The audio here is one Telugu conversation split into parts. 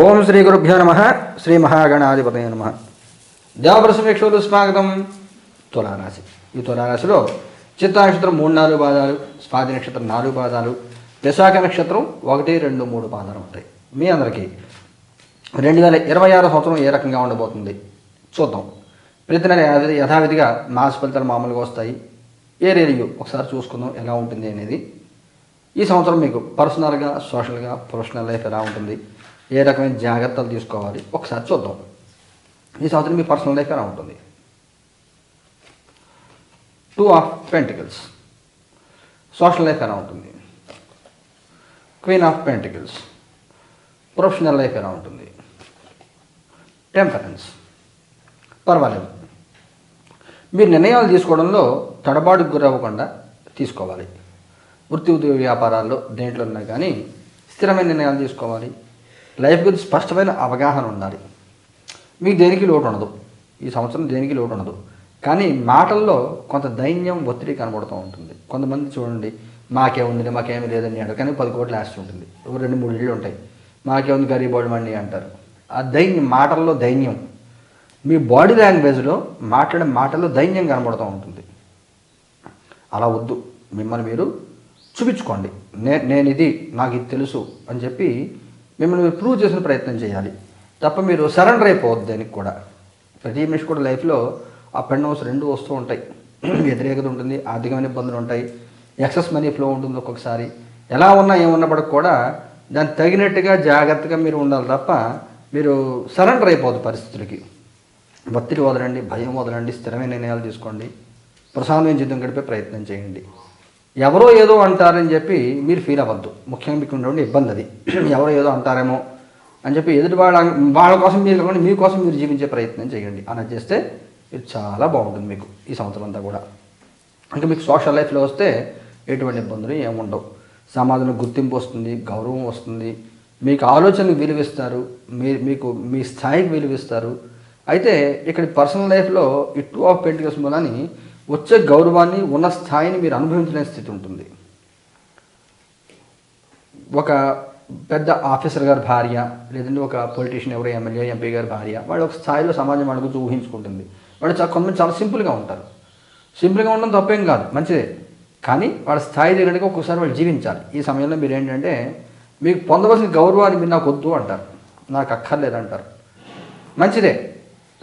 ఓం శ్రీ గురుభ్యో నమ శ్రీ మహాగణాధిపతయ నమ. దేవప్రసమేక్షలు స్వాగతం తులారాశి. ఈ తులారాశిలో చిత్తా నక్షత్రం మూడు నాలుగు పాదాలు స్వాతి నక్షత్రం నాలుగు పాదాలు విశాఖ నక్షత్రం ఒకటి రెండు మూడు పాదాలు ఉంటాయి. మీ అందరికీ రెండు వేల ఇరవై ఆరు సంవత్సరం ఏ రకంగా ఉండబోతుంది? చూద్దాం. ప్రతి నెల యథావిధిగా మాస ఫలితాలు మామూలుగా వస్తాయి. ఏ రివ్యూ ఒకసారి చూసుకుందాం ఎలా ఉంటుంది అనేది. ఈ సంవత్సరం మీకు పర్సనల్గా సోషల్గా ప్రొఫెషనల్ లైఫ్ ఎలా ఉంటుంది? ఏ రకమైన జాగ్రత్తలు తీసుకోవాలి? ఒకసారి చూద్దాం. ఈ సంవత్సరం మీ పర్సనల్ లైఫ్ ఎలా ఉంటుంది? Two of pentacles social life ఎలా ఉంటుంది? Queen of pentacles professional life ఎలా ఉంటుంది? టెంపరెన్స్ పర్వాలేదు. మీరు నిర్ణయాలు తీసుకోవడంలో తడబాటుకు గురవ్వకుండా తీసుకోవాలి. వృత్తి ఉద్యోగ వ్యాపారాల్లో దేంట్లో ఉన్నా కానీ స్థిరమైన నిర్ణయాలు తీసుకోవాలి. లైఫ్ గురించి స్పష్టమైన అవగాహన ఉండాలి. మీకు దేనికి లోటు ఉండదు ఈ సంవత్సరం దేనికి లోటు ఉండదు కానీ మాటల్లో కొంత దైన్యం ఒత్తిడి కనబడుతూ ఉంటుంది. కొంతమంది చూడండి మాకేముంది మాకేమీ లేదని అంటారు. కానీ పది కోట్లు ఆస్తి ఉంటుంది. రెండు మూడు ఇళ్ళు ఉంటాయి. మాకేముంది గరీబోడు మండి అంటారు. ఆ దైన్యం మాటల్లో దైన్యం. మీ బాడీ లాంగ్వేజ్లో మాట్లాడే మాటల్లో దైన్యం కనబడుతూ ఉంటుంది. అలా వద్దు. మిమ్మల్ని మీరు చూపించుకోండి. నే నేను ఇది నాకు ఇది తెలుసు అని చెప్పి మిమ్మల్ని మీరు ప్రూవ్ చేసిన ప్రయత్నం చేయాలి. తప్ప మీరు సరెండర్ అయిపోవద్దు దానికి కూడా. ప్రతి మనిషి కూడా లైఫ్లో అప్ అండ్ డౌన్స్ రెండు వస్తూ ఉంటాయి. వ్యతిరేకత ఉంటుంది ఆర్థికమైన ఇబ్బందులు ఉంటాయి ఎక్సెస్ మనీ ఫ్లో ఉంటుంది ఒక్కొక్కసారి. ఎలా ఉన్నా ఏమున్నప్పటికి కూడా దానికి తగినట్టుగా జాగ్రత్తగా మీరు ఉండాలి తప్ప మీరు సరెండర్ అయిపోద్దు పరిస్థితులకి. ఒత్తిడి వదలండి భయం వదలండి స్థిరమైన నిర్ణయాలు తీసుకోండి. ప్రశాంతమైన జీవితం గడిపే ప్రయత్నం చేయండి. ఎవరో ఏదో అంటారని చెప్పి మీరు ఫీల్ అవ్వద్దు. ముఖ్యంగా మీకు ఉండే ఇబ్బంది అది. ఎవరో ఏదో అంటారేమో అని చెప్పి ఎదుటి వాళ్ళ వాళ్ళ కోసం మీరు కాకుండా మీకోసం మీరు జీవించే ప్రయత్నం చేయండి. అలా చేస్తే ఇది చాలా బాగుంటుంది మీకు ఈ సంవత్సరం అంతా కూడా. ఇంకా మీకు సోషల్ లైఫ్లో వస్తే ఎటువంటి ఇబ్బందులు ఏముండవు సమాజంలో గుర్తింపు వస్తుంది గౌరవం వస్తుంది. మీకు ఆలోచనకు విలువిస్తారు మీ మీకు మీ స్థాయికి విలువిస్తారు. అయితే ఇక్కడ పర్సనల్ లైఫ్లో ఈ టూ ఆఫ్ పెంటికల్స్ మూలని వచ్చే గౌరవాన్ని ఉన్న స్థాయిని మీరు అనుభవించలేని స్థితి ఉంటుంది. ఒక పెద్ద ఆఫీసర్ గారి భార్య లేదంటే ఒక పొలిటీషియన్ ఎవరో ఎమ్మెల్యే ఎంపీ గారి భార్య వాళ్ళు ఒక స్థాయిలో సమాజం వాళ్ళ గురించి ఊహించుకుంటుంది. వాళ్ళు చాలా కొంతమంది చాలా సింపుల్గా ఉంటారు. సింపుల్గా ఉండడం తప్పేం కాదు మంచిదే. కానీ వాళ్ళ స్థాయి దగ్గరికి ఒక్కోసారి వాళ్ళు జీవించాలి. ఈ సమయంలో మీరు ఏంటంటే మీకు పొందవలసిన గౌరవాన్ని మీరు నాకు వద్దు అంటారు. నాకు అక్కర్లేదు అంటారు. మంచిదే.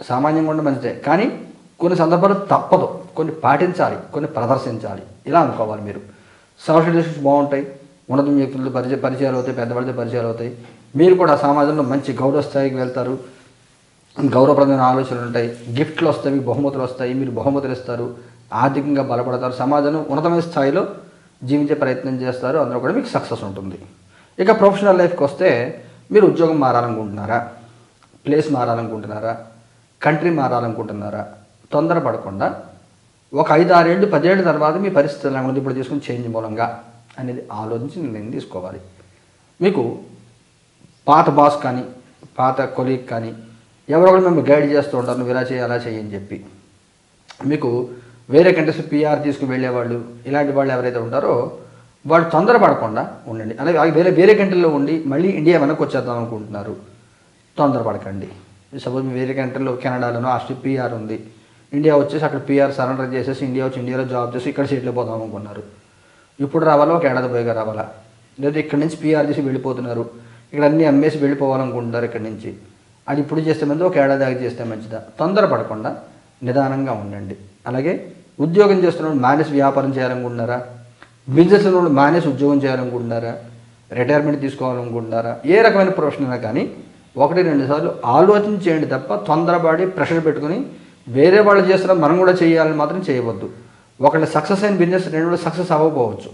సామాన్యంగా ఉండడం మంచిదే. కానీ కొన్ని సందర్భాలు తప్పదు. కొన్ని పాటించాలి కొన్ని ప్రదర్శించాలి. ఇలా అనుకోవాలి మీరు. సోషల్ రిలేషన్స్ బాగుంటాయి ఉన్నత వ్యక్తులతో పరిచయ పరిచయాలు అవుతాయి పెద్దవాళ్ళతో పరిచయాలు అవుతాయి మీరు కూడా సమాజంలో మంచి గౌరవ స్థాయికి వెళ్తారు. గౌరవప్రదమైన ఆలోచనలు ఉంటాయి. గిఫ్ట్లు వస్తాయి మీకు బహుమతులు వస్తాయి మీరు బహుమతులు ఇస్తారు. ఆర్థికంగా బలపడతారు. సమాజంలో ఉన్నతమైన స్థాయిలో జీవించే ప్రయత్నం చేస్తారు. అందులో కూడా మీకు సక్సెస్ ఉంటుంది. ఇక ప్రొఫెషనల్ లైఫ్కి వస్తే మీరు ఉద్యోగం మారాలనుకుంటున్నారా? ప్లేస్ మారాలనుకుంటున్నారా? కంట్రీ మారాలనుకుంటున్నారా? తొందరపడకుండా ఒక ఐదు ఆరేళ్ళు పదేళ్ళ తర్వాత మీ పరిస్థితి ఎలా ఉంది ఇప్పుడు తీసుకుని చేంజ్ మూలంగా అనేది ఆలోచించి నిర్ణయం తీసుకోవాలి. మీకు పాత బాస్ కానీ పాత కొలీగ్ కానీ ఎవరో ఒకరు మేము గైడ్ చేస్తూ ఉంటారు నువ్వు ఇలా చేయి అలా చేయి అని చెప్పి. మీకు వేరే కంట్రీస్ పిఆర్ తీసుకుని వెళ్ళేవాళ్ళు ఇలాంటి వాళ్ళు ఎవరైతే ఉంటారో వాళ్ళు తొందరపడకుండా ఉండండి. అలాగే వేరే వేరే కంట్రీలో ఉండి మళ్ళీ ఇండియా వెనక్కి వచ్చేద్దాం అనుకుంటున్నారు. తొందరపడకండి. సపోజ్ వేరే కంట్రీలో కెనడాలోనో ఆస్ట్రేలియా పిఆర్ ఉంది. ఇండియా వచ్చేసి అక్కడ పిఆర్ సరెండర్ చేసేసి ఇండియా వచ్చి ఇండియాలో జాబ్ చేసి ఇక్కడ సెటిల్ పోదాం అనుకున్నారు. ఇప్పుడు రావాలా? ఒక ఏడాది పోయిగా రావాలా? లేదా ఇక్కడి నుంచి పిఆర్ చేసి వెళ్ళిపోతున్నారు. ఇక్కడ అన్నీ అమ్మేసి వెళ్ళిపోవాలనుకుంటున్నారు ఇక్కడ నుంచి. అది ఇప్పుడు చేస్తే మంచిది? ఒక ఏడాది దాకా చేస్తే మంచిదా? తొందరపడకుండా నిదానంగా ఉండండి. అలాగే ఉద్యోగం చేస్తున్నప్పుడు మానేసి వ్యాపారం చేయాలనుకుంటున్నారా? బిజినెస్లో వాళ్ళు మానేసి ఉద్యోగం చేయాలనుకుంటున్నారా? రిటైర్మెంట్ తీసుకోవాలనుకుంటున్నారా? ఏ రకమైన ప్రొఫెషన్ అయినా కానీ ఒకటి రెండు సార్లు ఆలోచన చేయండి తప్ప తొందరపడి ప్రెషర్ పెట్టుకుని వేరే వాళ్ళు చేస్తున్నా మనం కూడా చేయాలని మాత్రం చేయవద్దు. ఒకళ్ళు సక్సెస్ అయిన బిజినెస్ రెండు సక్సెస్ అవ్వకపోవచ్చు.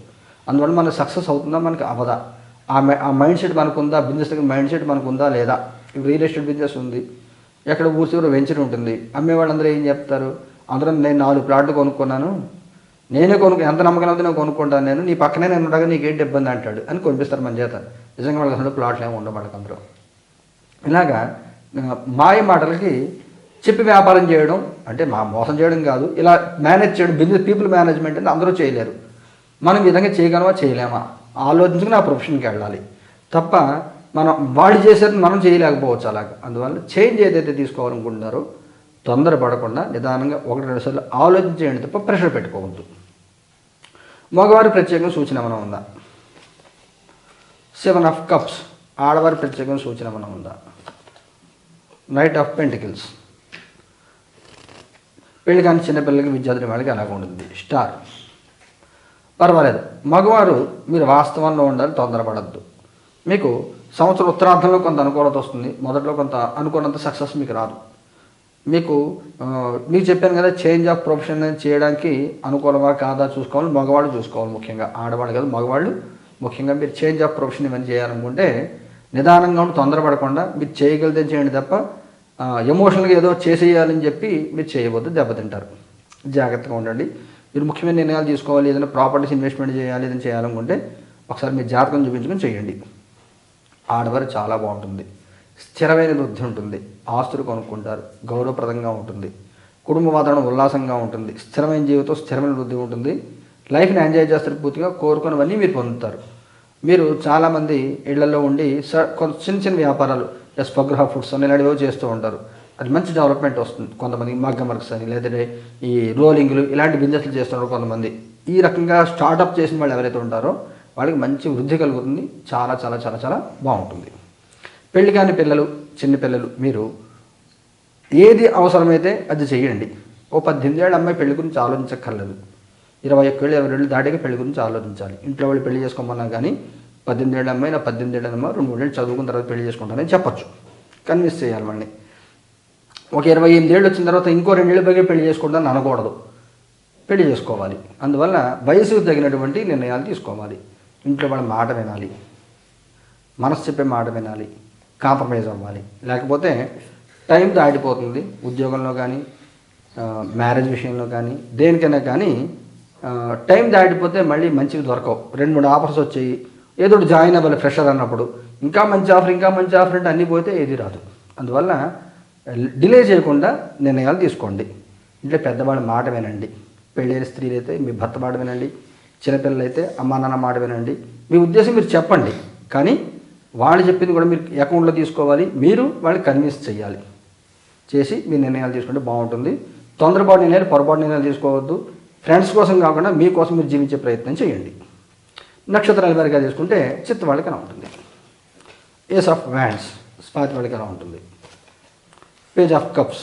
అందువల్ల మనకు సక్సెస్ అవుతుందా? మనకి అవదా ఆ మై ఆ మైండ్ సెట్ మనకు ఉందా బిజినెస్ మైండ్ సెట్ మనకు ఉందా లేదా రియల్ ఎస్టేట్ బిజినెస్ ఉంది. ఎక్కడ ఊరి చివర వెంచర్ ఉంటుంది. అమ్మే వాళ్ళందరూ ఏం చెప్తారు? అందరం నేను నాలుగు ప్లాట్లు కొనుక్కున్నాను. నేనే కొనుక్కు ఎంత నమ్మకం అయితే నేను కొనుక్కుంటాను నేను. నీ పక్కనే నేను ఉండగా నీకేంటి ఇబ్బంది అంటాడు అని కొనిపిస్తారు మన చేత. నిజంగా వాళ్ళకి అసలు ప్లాట్లు ఏమి ఉండవు వాళ్ళకందరూ. ఇలాగా మాయ మాటలకి చెప్పి వ్యాపారం చేయడం అంటే మా మోసం చేయడం కాదు. ఇలా మేనేజ్ చేయడం బిజినెస్ పీపుల్ మేనేజ్మెంట్ అంటే అందరూ చేయలేరు. మనం ఈ విధంగా చేయగలమా? చేయలేమా? ఆలోచించుకుని ఆ ప్రొఫెషన్కి వెళ్ళాలి. తప్ప మనం వాళ్ళు చేసేది మనం చేయలేకపోవచ్చు అలాగా. అందువల్ల చేంజ్ ఏదైతే తీసుకోవాలనుకుంటున్నారో తొందరపడకుండా నిదానంగా ఒకటి రెండు సార్లు ఆలోచించేయండి తప్ప ప్రెషర్ పెట్టుకోవద్దు. మగవారి ప్రత్యేకంగా సూచన ఏమైనా ఉందా? సెవెన్ ఆఫ్ కప్స్ ఆడవారి ప్రత్యేకంగా సూచన ఏమైనా ఉందా? నైట్ ఆఫ్ పెంటికల్స్ వీళ్ళు కానీ చిన్నపిల్లలకి విద్యార్థుల వాళ్ళకి అలాగ ఉంటుంది స్టార్. పర్వాలేదు. మగవారు మీరు వాస్తవంలో ఉండాలి తొందరపడద్దు. మీకు సంవత్సరం ఉత్తరార్థంలో కొంత అనుకూలత వస్తుంది. మొదట్లో కొంత అనుకున్నంత సక్సెస్ మీకు రాదు. మీకు మీకు చెప్పాను కదా చేంజ్ ఆఫ్ ప్రొఫెషన్ అనేది చేయడానికి అనుకూలమా కాదా చూసుకోవాలి మగవాళ్ళు చూసుకోవాలి ముఖ్యంగా. ఆడవాళ్ళు కాదు మగవాళ్ళు ముఖ్యంగా మీరు చేంజ్ ఆఫ్ ప్రొఫెషన్ ఏమైనా చేయాలనుకుంటే నిదానంగా ఉండి తొందరపడకుండా మీరు చేయగలిగితే చేయండి తప్ప ఎమోషనల్గా ఏదో చేసేయాలని చెప్పి మీరు చేయవద్దు దెబ్బతింటారు. జాగ్రత్తగా ఉండండి. మీరు ముఖ్యమైన నిర్ణయాలు తీసుకోవాలి ఏదైనా ప్రాపర్టీస్ ఇన్వెస్ట్మెంట్ చేయాలి ఏదైనా చేయాలనుకుంటే ఒకసారి మీ జాతకం చూపించుకొని చేయండి. ఆడవారు చాలా బాగుంటుంది. స్థిరమైన వృద్ధి ఉంటుంది. ఆస్తులు కొనుక్కుంటారు. గౌరవప్రదంగా ఉంటుంది. కుటుంబ వాతావరణం ఉల్లాసంగా ఉంటుంది. స్థిరమైన జీవితం స్థిరమైన వృద్ధి ఉంటుంది. లైఫ్ని ఎంజాయ్ చేస్తారు పూర్తిగా కోరుకున్నవన్నీ మీరు పొందుతారు. మీరు చాలామంది ఇళ్ళలో ఉండి స- కొంత చిన్న చిన్న వ్యాపారాలు స్వగృహ ఫుడ్స్ అని ఇలాంటివి చేస్తూ ఉంటారు. అది మంచి డెవలప్మెంట్ వస్తుంది. కొంతమంది మగ్గమర్క్స్ అని లేదంటే ఈ రోలింగ్లు ఇలాంటి బిజినెస్లు చేస్తున్నారు కొంతమంది. ఈ రకంగా స్టార్టప్ చేసిన వాళ్ళు ఎవరైతే ఉంటారో వాళ్ళకి మంచి వృద్ధి కలుగుతుంది. చాలా చాలా చాలా చాలా బాగుంటుంది. పెళ్ళి కాని పిల్లలు చిన్న పిల్లలు మీరు ఏది అవసరమైతే అది చేయండి. ఓ పద్దెనిమిది ఏళ్ళ అమ్మాయి పెళ్ళి గురించి ఆలోచించక్కర్లేదు. ఇరవై ఒక్కేళ్ళు ఇరవై రెండు దాటికి పెళ్ళి గురించి ఆలోచించాలి. ఇంట్లో వాళ్ళు పెళ్ళి చేసుకోమన్నా కానీ పద్దెనిమిది ఏళ్ళ అమ్మాయి నా పద్దెనిమిది ఏళ్ళ అమ్మాయి రెండు మూడేళ్ళు చదువుకున్న తర్వాత పెళ్ళి చేసుకుంటానని చెప్పొచ్చు. కన్విన్స్ చేయాలి మళ్ళీ ఒక ఇరవై ఎనిమిది ఏళ్ళు వచ్చిన తర్వాత ఇంకో రెండేళ్ళు పైగా పెళ్ళి చేసుకుంటాను అనకూడదు. పెళ్ళి చేసుకోవాలి. అందువల్ల వయసుకు తగినటువంటి నిర్ణయాలు తీసుకోవాలి. ఇంట్లో వాళ్ళ మాట వినాలి. మనసు చెప్పే మాట వినాలి. కాంప్రమైజ్ అవ్వాలి. లేకపోతే టైం దాటిపోతుంది. ఉద్యోగంలో కానీ మ్యారేజ్ విషయంలో కానీ దేనికైనా కానీ టైం దాటిపోతే మళ్ళీ మంచివి దొరకవు. రెండు మూడు ఆఫర్స్ వచ్చాయి. ఏదో జాయిన్ అవ్వాలి ఫ్రెషర్ అన్నప్పుడు. ఇంకా మంచి ఆఫర్ ఇంకా మంచి ఆఫర్ అంటే అన్నీ పోతే ఏది రాదు. అందువల్ల డిలే చేయకుండా నిర్ణయాలు తీసుకోండి. ఇంట్లో పెద్దవాళ్ళ మాట వినండి. పెళ్ళైన స్త్రీలు అయితే మీ భర్త మాట వినండి. చిన్నపిల్లలు అయితే అమ్మా నాన్న మాట వినండి. మీ ఉద్దేశం మీరు చెప్పండి. కానీ వాళ్ళు చెప్పింది కూడా మీరు అకౌంట్లో తీసుకోవాలి. మీరు వాళ్ళని కన్విన్స్ చేయాలి. చేసి మీ నిర్ణయాలు తీసుకుంటే బాగుంటుంది. తొందరపాటు నిర్ణయాలు పొరపాటు నిర్ణయాలు తీసుకోవద్దు. ఫ్రెండ్స్ కోసం కాకుండా మీకోసం మీరు జీవించే ప్రయత్నం చేయండి. నక్షత్రాల వారిగా తీసుకుంటే చిత్త వాళ్ళకి ఎలా ఉంటుంది. ఏస్ ఆఫ్ వ్యాండ్స్ స్పాతి వాళ్ళకి ఎలా ఉంటుంది. పేజ్ ఆఫ్ కప్స్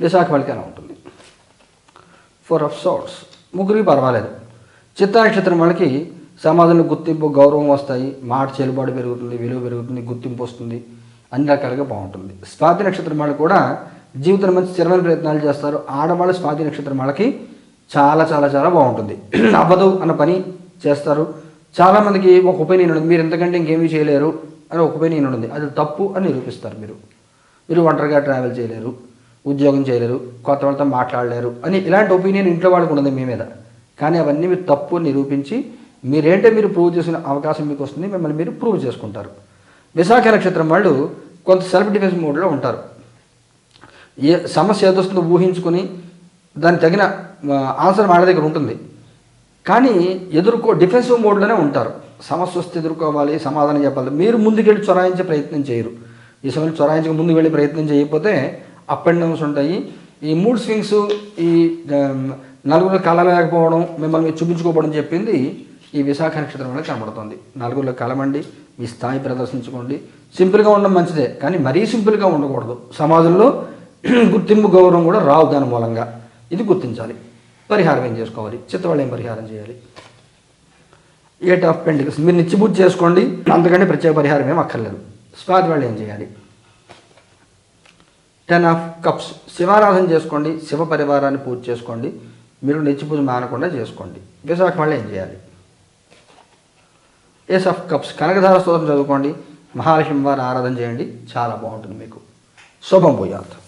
విశాఖ వాళ్ళకి ఎలా ఉంటుంది. ఫోర్ ఆఫ్ సోర్ట్స్ ముగ్గురికి పర్వాలేదు. చిత్తా నక్షత్రం వాళ్ళకి సమాజంలో గుర్తింపు గౌరవం వస్తాయి. మాట చెల్లుబాటు పెరుగుతుంది విలువ పెరుగుతుంది గుర్తింపు వస్తుంది. అన్ని రకాలుగా బాగుంటుంది. స్వాతి నక్షత్రం వాళ్ళు కూడా జీవితంలో మంచి స్థిరమైన ప్రయత్నాలు చేస్తారు. ఆడవాళ్ళు స్వాతి నక్షత్రం వాళ్ళకి చాలా చాలా చాలా బాగుంటుంది. అవ్వదు అన్న పని చేస్తారు. చాలామందికి ఒక ఒపీనియన్ ఉంటుంది. మీరు ఎంతకంటే ఇంకేమీ చేయలేరు అని ఒక ఒపీనియన్ ఉంటుంది. అది తప్పు అని నిరూపిస్తారు మీరు. మీరు ఒంటరిగా ట్రావెల్ చేయలేరు ఉద్యోగం చేయలేరు కొత్త వాళ్ళతో మాట్లాడలేరు అని ఇలాంటి ఒపీనియన్ ఇంట్లో వాళ్ళకు ఉండదు మీ మీద. కానీ అవన్నీ మీరు తప్పు నిరూపించి మీరేంటే మీరు ప్రూవ్ చేసిన అవకాశం మీకు వస్తుంది. మిమ్మల్ని మీరు ప్రూవ్ చేసుకుంటారు. విశాఖ నక్షత్రం వాళ్ళు కొంత సెల్ఫ్ డిఫెన్స్ మోడ్లో ఉంటారు. ఏ సమస్య ఏదొస్తుందో ఊహించుకొని దానికి తగిన ఆన్సర్ వాళ్ళ దగ్గర ఉంటుంది. కానీ ఎదుర్కో డిఫెన్సివ్ మోడ్లోనే ఉంటారు. సమస్య వస్తే ఎదుర్కోవాలి సమాధానం చెప్పాలి. మీరు ముందుకెళ్ళి చొరాయించే ప్రయత్నం చేయరు. ఈ సమయంలో చొరాయించక ముందుకు వెళ్ళి ప్రయత్నం చేయకపోతే అప్ అండ్ డౌన్స్ ఉంటాయి. ఈ మూడ్ స్వింగ్స్ ఈ ఆమ్, నలుగురు కలలేకపోవడం మిమ్మల్ని మీరు చూపించుకోవడం చెప్పింది ఈ విశాఖ నక్షత్రంలో కనబడుతుంది. నలుగురిలో కలమండి మీ స్థాయి ప్రదర్శించుకోండి. సింపుల్గా ఉండడం మంచిదే కానీ మరీ సింపుల్గా ఉండకూడదు. సమాజంలో గుర్తింపు గౌరవం కూడా రావు దాని మూలంగా. ఇది గుర్తించాలి. పరిహారం ఏం చేసుకోవాలి? చిత్తవాళ్ళు ఏం పరిహారం చేయాలి. ఎయిట్ ఆఫ్ పెంటికల్స్ మీరు నిత్యబూజ చేసుకోండి. అంతకంటే ప్రత్యేక పరిహారం ఏం అక్కర్లేదు. స్వాతి వాళ్ళు ఏం చేయాలి? టెన్ ఆఫ్ కప్స్ శివారాధన చేసుకోండి. శివ పరివారాన్ని పూజ చేసుకోండి. మీరు నిత్యపూజ మానకుండా చేసుకోండి. విశాఖ వాళ్ళు ఏం చేయాలి? ఏస్ ఆఫ్ కప్స్ కనకధార స్తోత్రం చదువుకోండి. మహాలక్ష్మి వారి ఆరాధన చేయండి. చాలా బాగుంటుంది మీకు. శుభం పోయాలి